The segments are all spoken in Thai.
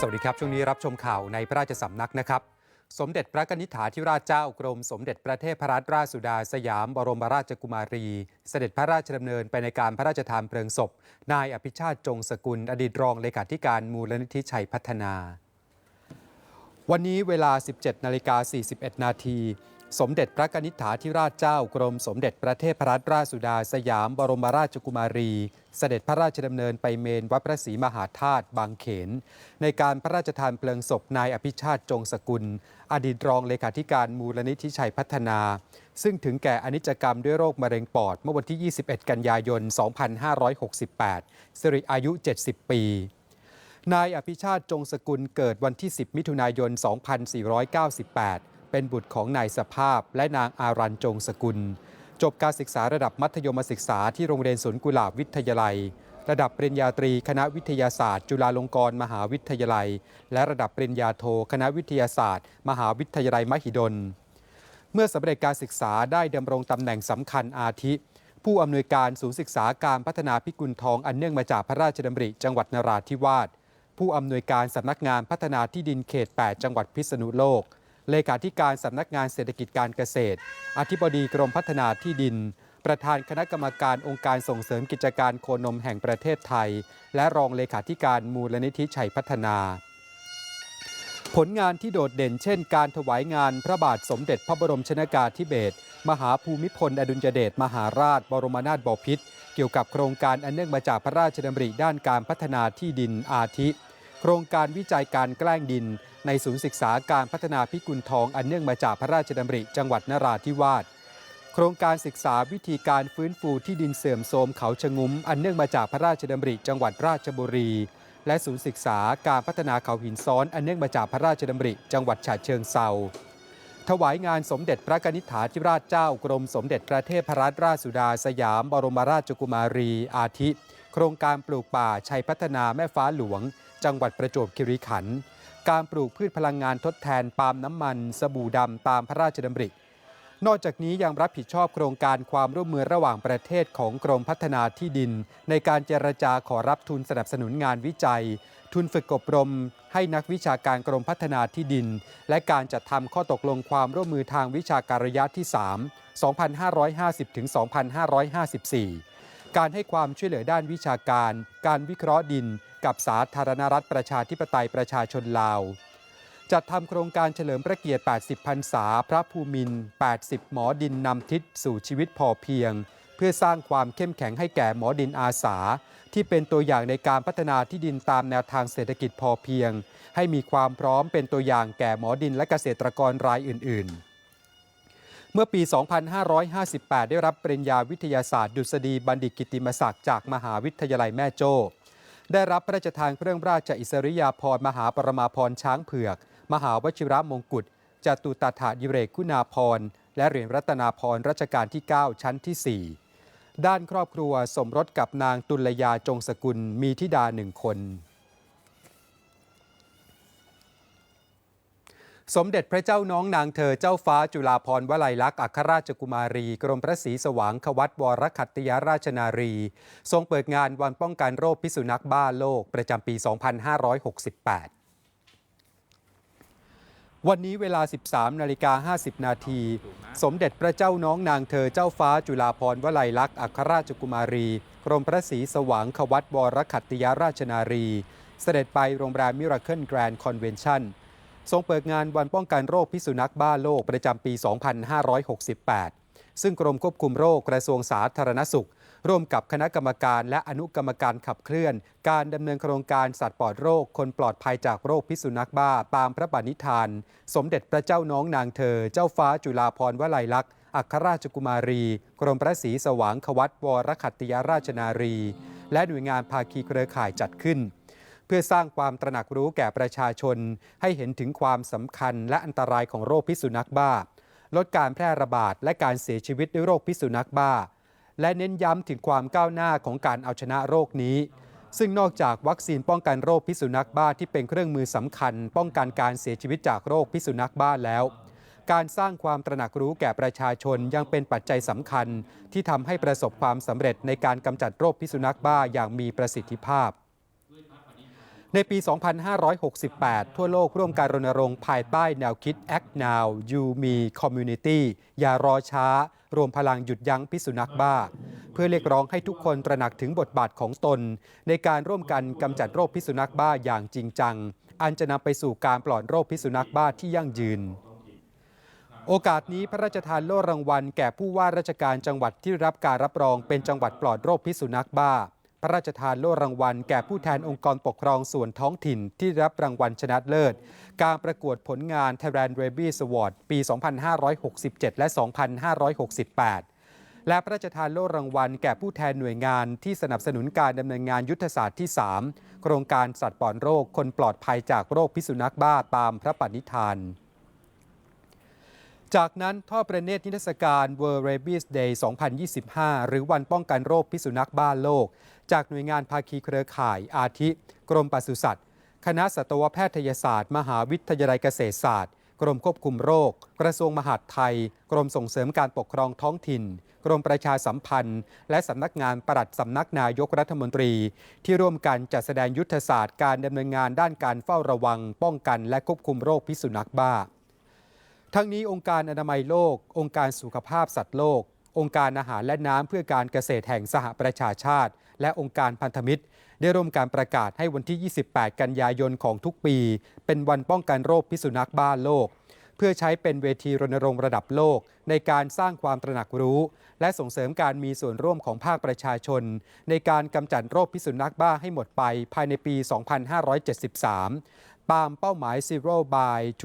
สวัสดีครับ ช่วงนี้รับชมข่าวในพระราชสำนักนะครับ สมเด็จพระกนิษฐาธิราชเจ้ากรมสมเด็จพระเทพรัตนราชสุดาสยามบรมราชกุมารี เสด็จพระราชดำเนินไปในการพระราชทานเพลิงศพ นายอภิชาติจงสกุล อดีตรองเลขาธิการมูลนิธิชัยพัฒนา วันนี้เวลา 17นาฬิกา41 นาที สมเด็จพระกนิษฐาธิราชเจ้ากรมสมเด็จพระเทพรัตนราชสุดาสยามบรมราชกุมารี เสด็จพระราชดำเนินไปเมนวัดพระศรีมหาธาตุบางเขน ในการพระราชทานเพลิงศพนายอภิชาติจงสกุล อดีตรองเลขาธิการมูลนิธิชัยพัฒนา ซึ่งถึงแก่อนิจกรรมด้วยโรคมะเร็งปอด เมื่อวันที่ 21 กันยายน 2568 สิริอายุ 70 ปีนายอภิชาติจงสกุลเกิดวันที่ 10 มิถุนายน 2498 เป็นบุตรของนายสภาพและนางอารันจงสกุล จบการศึกษาระดับมัธยมศึกษาที่โรงเรียนสวนกุหลาบวิทยาลัย ระดับปริญญาตรีคณะวิทยาศาสตร์ จุฬาลงกรณ์มหาวิทยาลัย และระดับปริญญาโทคณะวิทยาศาสตร์ มหาวิทยาลัยมหิดล เมื่อสำเร็จการศึกษาได้ดำรงตำแหน่งสำคัญอาทิ ผู้อำนวยการศูนย์ศึกษาการพัฒนาพิกุลทองอันเนื่องมาจากพระราชดำริจังหวัดนราธิวาสผู้อำนวยการสำนักงานพัฒนาที่ดินเขต 8 จังหวัดพิษณุโลก เลขาธิการสำนักงานเศรษฐกิจการเกษตร อธิบดีกรมพัฒนาที่ดิน ประธานคณะกรรมการองค์การส่งเสริมกิจการโคนมแห่งประเทศไทย และรองเลขาธิการมูลนิธิชัยพัฒนา ผลงานที่โดดเด่นเช่น การถวายงานพระบาทสมเด็จพระบรมชนากาธิเบศรมหาภูมิพลอดุลยเดชมหาราช บรมนาถบพิตรเกี่ยวกับโครงการอันเนื่องมาจากพระราชดำริด้านการพัฒนาที่ดินอาทิ โครงการวิจัยการแกล้งดิน ในศูนย์ศึกษาการพัฒนาพิกุลทองอันเนื่องมาจากพระราชดำริจังหวัดนราธิวาสโครงการศึกษาวิธีการฟื้นฟูที่ดินเสื่อมโทรมเขาชะงุ้มอันเนื่องมาจากพระราชดำริจังหวัดราชบุรี และศูนย์ศึกษาการพัฒนาเขาหินซ้อนอันเนื่องมาจากพระราชดำริจังหวัดฉะเชิงเซาถวายงานสมเด็จพระกนิษฐาธิราชเจ้ากรมสมเด็จพระเทพรัตนราชสุดาสยามบรมราชกุมารีอาทิ โครงการปลูกป่าชัยพัฒนาแม่ฟ้าหลวง จังหวัดประจวบคีรีขันธ์การปลูกพืชพลังงานทดแทนปาล์มน้ำมัน สบู่ดำตามพระราชดำริ นอกจากนี้ยังรับผิดชอบโครงการความร่วมมือระหว่างประเทศของกรมพัฒนาที่ดิน ในการเจรจาขอรับทุนสนับสนุนงานวิจัย ทุนฝึกอบรม ให้นักวิชาการกรมพัฒนาที่ดิน และการจัดทำข้อตกลงความร่วมมือทางวิชาการระยะที่ 3 2550ถึง2554 การให้ความช่วยเหลือด้านวิชาการ การวิเคราะห์ดิน กับสาธารณรัฐประชาธิปไตยประชาชนลาว จัดทำโครงการเฉลิมพระเกียรติ 80 พรรษา พระภูมิน 80 หมอดินนำทิศสู่ชีวิตพอเพียง เพื่อสร้างความเข้มแข็งให้แก่หมอดินอาสา ที่เป็นตัวอย่างในการพัฒนาที่ดินตามแนวทางเศรษฐกิจพอเพียง ให้มีความพร้อมเป็นตัวอย่างแก่หมอดินและเกษตรกรรายอื่น ๆเมื่อปี 2558 ได้รับปริญญาวิทยาศาสตร์ ดุษฎีบัณฑิตกิตติมศักดิ์จากมหาวิทยาลัยแม่โจ้ ได้รับพระราชทานเครื่องราชอิสริยาภรณ์มหาปรมาภรณ์ช้างเผือก มหาวชิระมงกุฎจตุตถาดิเรกคุณาภรณ์ และเหรียญรัตนาภรณ์รัชกาลที่ 9 ชั้นที่ 4 ด้านครอบครัวสมรสกับนางตุลยาจงสกุลมีธิดาหนึ่งคน สมเด็จพระเจ้าน้องนางเธอเจ้าฟ้าจุฬาภรณ์วลัยลักษณ์อัครราชกุมารี กรมพระศรีสว่างควัตวรขัตติยราชนารี ทรงเปิดงานวันป้องกันโรคพิษสุนัขบ้าโลกประจำปี 2568วันนี้เวลา 13 นาฬิกา 50 นาที สมเด็จพระเจ้าน้องนางเธอเจ้าฟ้าจุฬาภรณ์วลัยลักษณ์อัครราชกุมารี กรมพระศรีสว่างควัตวรขัตติยราชนารี เสด็จไปโรงแรมมิราเคิลแกรนด์คอนเวนชั่น ทรงเปิดงานวันป้องกันโรคพิษสุนัขบ้าโลกประจำปี 2568 ซึ่งกรมควบคุมโรคกระทรวงสาธารณสุข ร่วมกับคณะกรรมการและอนุกรรมการขับเคลื่อน การดำเนินโครงการสัตว์ปลอดโรค คนปลอดภัยจากโรคพิษสุนัขบ้าตามพระปณิธาน สมเด็จพระเจ้าน้องนางเธอ เจ้าฟ้าจุฬาภรณ์วลัยลักษณ์อัครราชกุมารี กรมพระศรีสว่างควัตวรขัตติยราชนารี และหน่วยงานภาคีเครือข่ายจัดขึ้น เพื่อสร้างความตระหนักรู้แก่ประชาชน ให้เห็นถึงความสำคัญและอันตรายของโรคพิษสุนัขบ้า ลดการแพร่ระบาดและการเสียชีวิตด้วยโรคพิษสุนัขบ้า และเน้นย้ำถึงความก้าวหน้าของการเอาชนะโรคนี้ ซึ่งนอกจากวัคซีนป้องกันโรคพิษสุนัขบ้าที่เป็นเครื่องมือสำคัญ ป้องกันการเสียชีวิตจากโรคพิษสุนัขบ้าแล้วการสร้างความตระหนักรู้แก่ประชาชนยังเป็นปัจจัยสำคัญ ที่ทำให้ประสบความสำเร็จในการกำจัดโรคพิษสุนัขบ้าอย่างมีประสิทธิภาพ ในปี 2568 ทั่วโลกร่วมการรณรงค์ภายใต้แนวคิด Act Now You Me Community อย่ารอช้า รวมพลังหยุดยั้งพิษสุนัขบ้า เพื่อเรียกร้องให้ทุกคนตระหนักถึงบทบาทของตน ในการร่วมกันกำจัดโรคพิษสุนัขบ้าอย่างจริงจัง อันจะนำไปสู่การปลอดโรคพิษสุนัขบ้าที่ยั่งยืนโอกาสนี้พระราชทานโล่รางวัลแก่ผู้ว่าราชการจังหวัดที่รับการรับรองเป็นจังหวัดปลอดโรคพิษสุนัขบ้า พระราชทานโล่รางวัล แก่ผู้แทนองค์กรปกครองส่วนท้องถิ่นที่รับรางวัลชนะเลิศ การประกวดผลงาน Thailand Rabies Award ปี 2567 และ 2568และพระราชทานโล่รางวัลแก่ผู้แทนหน่วยงานที่สนับสนุนการดำเนินงานยุทธศาสตร์ที่ 3 โครงการสัตว์ปลอดโรค คนปลอดภัยจากโรคพิษสุนัขบ้าตามพระปณิธาน จากนั้นทอดประเนตรนิทรรศการ World Rabies Day 2025 หรือวันป้องกันโรคพิษสุนัขบ้าโลก จากหน่วยงานภาคีเครือข่ายอาทิ กรมปศุสัตว์ คณะสัตวแพทยศาสตร์ มหาวิทยาลัยเกษตรศาสตร์ กรมควบคุมโรค กระทรวงมหาดไทย กรมส่งเสริมการปกครองท้องถิ่น กรมประชาสัมพันธ์ และสำนักงานปลัดสำนักนายกรัฐมนตรี ที่ร่วมกันจัดแสดงยุทธศาสตร์การดำเนินงานด้านการเฝ้าระวัง ป้องกันและควบคุมโรคพิษสุนัขบ้า ทั้งนี้องค์การอนามัยโลก องค์การสุขภาพสัตว์โลก องค์การอาหารและน้ำเพื่อการเกษตรแห่งสหประชาชาติ และองค์การพันธมิตร ได้ร่วมการประกาศให้วันที่ 28 กันยายนของทุกปี เป็นวันป้องกันโรคพิษสุนัขบ้าโลก เพื่อใช้เป็นเวทีรณรงค์ระดับโลก ในการสร้างความตระหนักรู้ และส่งเสริมการมีส่วนร่วมของภาคประชาชน ในการกำจัดโรคพิษสุนัขบ้าให้หมดไปภายในปี 2573 ตามเป้าหมาย Zero by 2030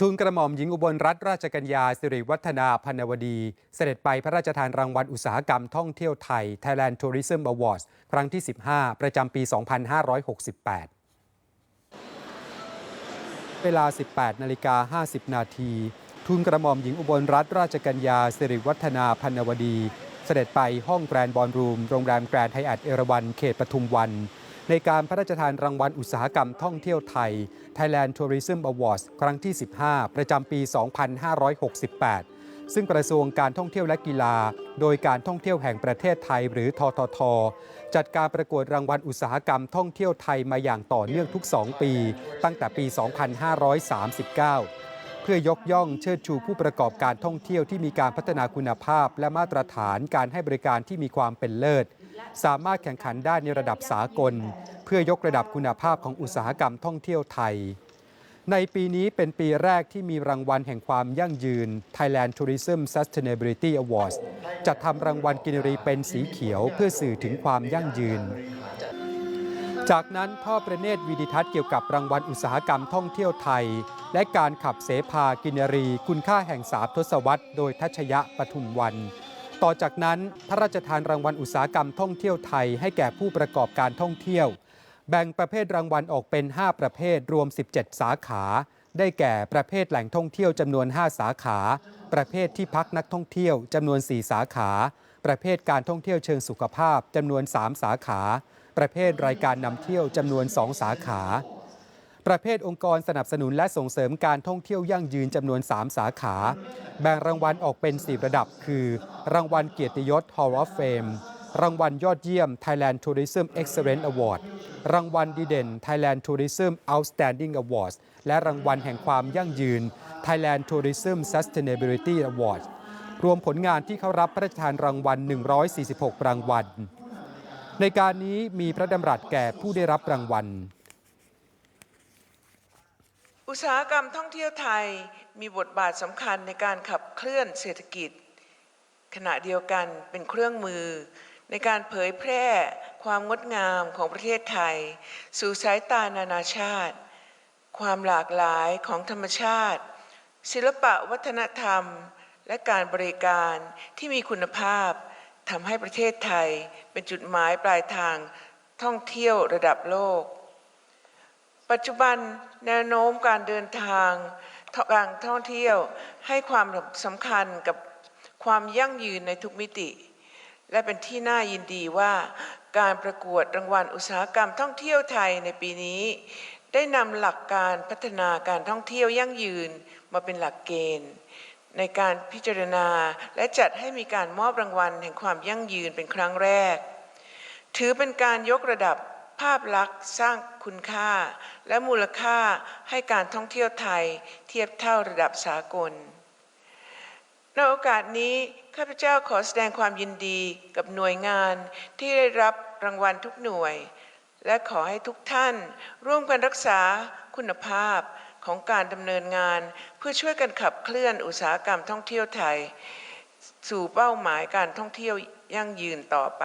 ทูลกระหม่อมหญิงอุบลรัตนราชกัญญาสิริวัฒนาพันวดี เสด็จไปพระราชทานรางวัลอุตสาหกรรมท่องเที่ยวไทย Thailand Tourism Awards ครั้งที่ 15 ประจำปี 2568 เวลา 18 นาฬิกา 50 นาทีทูลกระหม่อมหญิงอุบลรัตนราชกัญญาสิริวัฒนาพันวดี เสด็จไปห้องแกรนด์บอลรูม โรงแรมแกรนด์ไฮแอทเอราวันเขตปทุมวัน ในการพระราชทานรางวัลอุตสาหกรรมท่องเที่ยวไทย Thailand Tourism Awards ครั้งที่ 15 ประจำปี 2568 ซึ่งกระทรวงการท่องเที่ยวและกีฬา โดยการท่องเที่ยวแห่งประเทศไทย หรือททท จัดการประกวดรางวัลอุตสาหกรรมท่องเที่ยวไทยมาอย่างต่อเนื่องทุก 2 ปี ตั้งแต่ปี 2539 พื่อยกย่องเชิดชูผู้ประกอบการท่องเที่ยวที่มีการพัฒนาคุณภาพ และมาตรฐานการให้บริการที่มีความเป็นเลิศ สามารถแข่งขันได้ในระดับสากล เพื่อยกระดับคุณภาพของอุตสาหกรรมท่องเที่ยวไทย ในปีนี้เป็นปีแรกที่มีรางวัลแห่งความยั่งยืน Thailand Tourism Sustainability Awards จัดทำรางวัลกินรีเป็นสีเขียวเพื่อสื่อถึงความยั่งยืนจากนั้นทอดประเนตรวิดิทัศน์เกี่ยวกับรางวัลอุตสาหกรรมท่องเที่ยวไทย และการขับเสพากินรี คุณค่าแห่งสามทศวรรษโดยทัชยะปทุมวัน ต่อจากนั้นพระราชทานรางวัลอุตสาหกรรมท่องเที่ยวไทยให้แก่ผู้ประกอบการท่องเที่ยว แบ่งประเภทรางวัลออกเป็น 5 ประเภทรวม 17 สาขา ได้แก่ประเภทแหล่งท่องเที่ยวจำนวน 5 สาขา ประเภทที่พักนักท่องเที่ยวจำนวน 4 สาขา ประเภทการท่องเที่ยวเชิงสุขภาพจำนวน 3 สาขา ประเภทรายการนำเที่ยวจำนวน 2 สาขา ประเภทองค์กรสนับสนุนและส่งเสริมการท่องเที่ยวยั่งยืนจำนวน 3 สาขา แบ่งรางวัลออกเป็น 4 ระดับ คือ รางวัลเกียรติยศ Hall of Fame รางวัลยอดเยี่ยม Thailand Tourism Excellence Award รางวัลดีเด่น Thailand Tourism Outstanding Awards และรางวัลแห่งความยั่งยืน Thailand Tourism Sustainability Award รวมผลงานที่เขารับพระราชทานรางวัล 146 รางวัล ในการนี้มีพระดำรัสแก่ผู้ได้รับรางวัล อุตสาหกรรมท่องเที่ยวไทยมีบทบาทสำคัญในการขับเคลื่อนเศรษฐกิจ ขณะเดียวกันเป็นเครื่องมือ ในการเผยแพร่ความงดงามของประเทศไทย สู่สายตานานาชาติ ความหลากหลายของธรรมชาติ ศิลปะวัฒนธรรม และการบริการที่มีคุณภาพทำให้ประเทศไทยเป็นจุดหมายปลายทางท่องเที่ยวระดับโลก ปัจจุบันแนวโน้มการเดินทางการท่องเที่ยวให้ความสำคัญกับความยั่งยืนในทุกมิติ และเป็นที่น่ายินดีว่าการประกวดรางวัลอุตสาหกรรมท่องเที่ยวไทยในปีนี้ ได้นำหลักการพัฒนาการท่องเที่ยวยั่งยืนมาเป็นหลักเกณฑ์ ในการพิจารณาและจัดให้มีการมอบรางวัลแห่งความยั่งยืนเป็นครั้งแรก ถือเป็นการยกระดับ ภาพลักษณ์สร้างคุณค่า และมูลค่าให้การท่องเที่ยวไทยเทียบเท่าระดับสากล ในโอกาสนี้ ข้าพเจ้าขอแสดงความยินดีกับหน่วยงานที่ได้รับรางวัลทุกหน่วย และขอให้ทุกท่าน ร่วมกันรักษาคุณภาพของการดำเนินงานเพื่อช่วยกันขับเคลื่อนอุตสาหกรรมท่องเที่ยวไทย สู่เป้าหมายการท่องเที่ยวยั่งยืนต่อไป